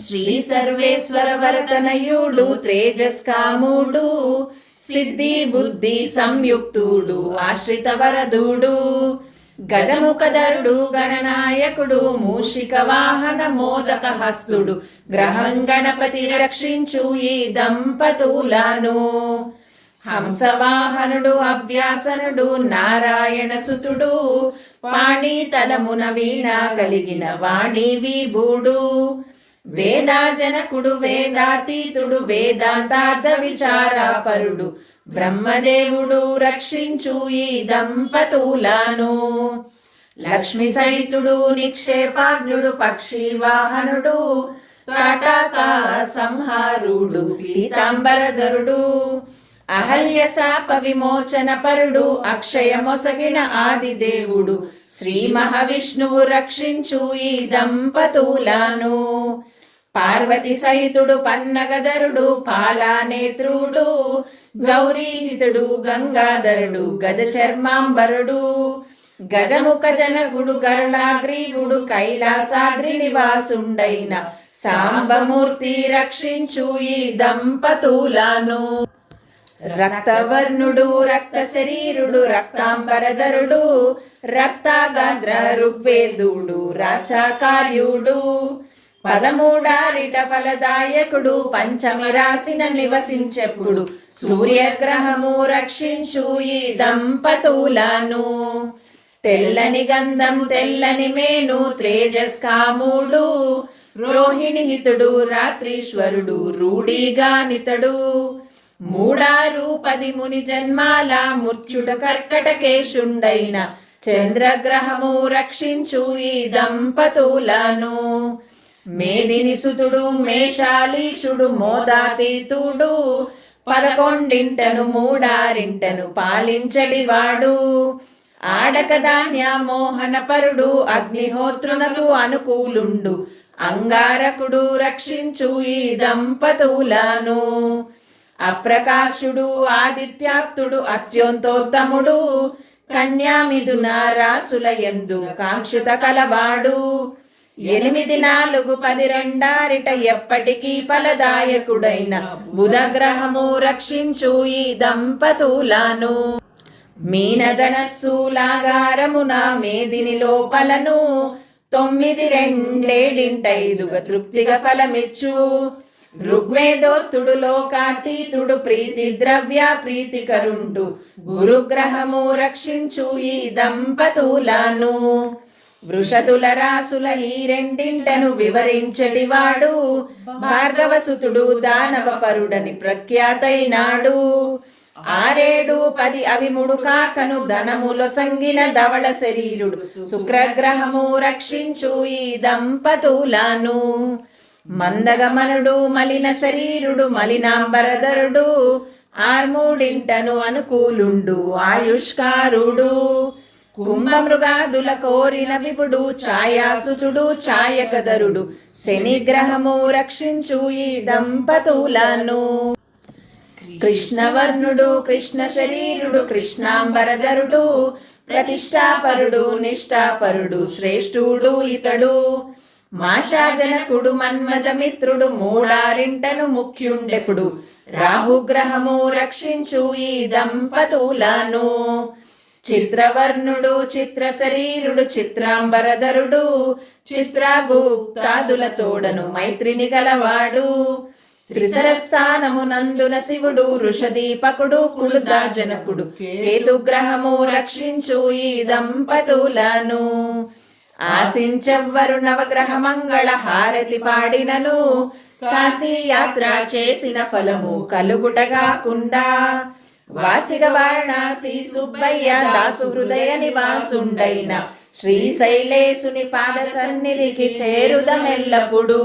శ్రీ సర్వేశ్వర వరతనయుడు తేజస్కాముడు సిద్ధి బుద్ధి సంయుక్తుడు ఆశ్రిత వరదుడు గజముఖధరుడు గణనాయకుడు మూషిక వాహన మోదక హస్తుడు గ్రహం గణపతి రక్షించు ఈ దంపతులను. హంసవాహనుడు అభ్యాసనుడు నారాయణ సుతుడు పాణి తలమున వీణ కలిగిన వాణి విభుడు వేదాజనకుడు వేదాతీతుడు వేదాంతార్థ విచారాపరుడు. బ్రహ్మదేవుడు రక్షించు ఈ దంపతులను. లక్ష్మి సైతుడు నిక్షేపాగ్నుడు పక్షి వాహనుడు తాటాక సంహారుడు పీతాంబరధరుడు అహల్య శాప విమోచన పరుడు అక్షయ మొసగిన ఆదిదేవుడు శ్రీ మహావిష్ణువు రక్షించు ఈ దంపతులను. పార్వతి సహితుడు పన్నగధరుడు పాలానేత్రుడు గౌరీహితుడు గంగాధరుడు గజ చర్మాంబరుడు గజముఖ జనకుడు గరుళాగ్రీవుడు కైలాసాద్రి నివాసుండైన సాంబమూర్తి రక్షించు ఈ దంపతులను. రక్తవర్ణుడు రక్త శరీరుడు రక్తాంబరధరుడు రక్తాగాద్ర ఋగ్వేదుడు రాచాకార్యుడు పదమూడారిట ఫలదాయకుడు పంచమి రాసిన నివసించెప్పుడు సూర్యగ్రహము రక్షించు ఈ దంపతులను. తెల్లని గంధము తెల్లని మేను త్రేజస్కాముడు రోహిణిహితుడు రాత్రీశ్వరుడు రూఢిగానితడు మూడారు పది ముని జన్మాల ముర్చుట కర్కటకేశుండైన చంద్రగ్రహము రక్షించు ఈ దంపతులను. మేదిని సుతుడు మేషాలీషుడు మోదాతీతుడు పదకొండింటను మూడారింటను పాలించడివాడు ఆడక ధాన్య మోహన పరుడు అగ్నిహోత్రునకు అనుకూలుండు. అంగారకుడు రక్షించు ఈ దంపతులను. అప్రకాశుడు ఆదిత్యాప్తుడు అత్యంతోత్తముడు కన్యామిథున రాసుల ఎందు కాంక్షిత కలవాడు. ఎనిమిది నాలుగు పది రెండారిట ఎప్పటికీ ఫలదాయకుడైన బుధగ్రహము రక్షించు ఈ దంపతులను. మీనధనస్సు నా మేదిని లోపలను తొమ్మిది రెండేడింటైదుగా తృప్తిగా ఫలమిచ్చు. ఋగ్వేదోత్తుడు లోకాతీతుడు ప్రీతి ద్రవ్య ప్రీతికరుండు గురుగ్రహము రక్షించు ఈ దంపతులను. వృషతుల రాసుల ఈ రెండింటను వివరించడివాడు భార్గవసుతుడు దానవపరుడని ప్రఖ్యాతైనాడు. ఆరేడు పది అవి ముడు కాకను ధనముల సంగిన ధవళ శరీరుడు. శుక్రగ్రహము రక్షించు ఈ దంపతులను. మందగమనుడు మలిన శరీరుడు మలినాంబరధరుడు ఆర్మూడింటను అనుకూలుండు ఆయుష్కారుడు. కుంభమృగాదుల కోరిన విపుడు ఛాయాసుతుడు ఛాయకధరుడు శనిగ్రహము రక్షించు ఈ దంపతులను. కృష్ణవర్ణుడు కృష్ణ శరీరుడు కృష్ణాంబరధరుడు. ప్రతిష్టాపరుడు నిష్ఠాపరుడు శ్రేష్ఠుడు ఇతడు. మాషాజనకుడు మన్మథమిత్రుడు మూడారింటను ముఖ్యుండెప్పుడు. రాహుగ్రహము రక్షించు ఈ దంపతులను. చిత్రవర్ణుడు చిత్ర శరీరుడు చిత్రాంబరధరుడు చిత్రాగుప్తాదుల తోడను మైత్రిని గలవాడు. త్రిసరస్థానమునందున శివుడు ఋషదీపకుడు కులుదాజనకుడు. కేతుగ్రహము రక్షించు ఈ దంపతులను. ఆశించెవ్వరు నవగ్రహ మంగళ హారతి పాడినను. కాశీ యాత్ర చేసిన ఫలము కలుగుటగాకుండా వాసిగ వారణాసి సుబ్బయ్య దాసు హృదయ నివాసుండైన శ్రీశైలేసుని పాద సన్నిధికి చేరుదమెల్లప్పుడు.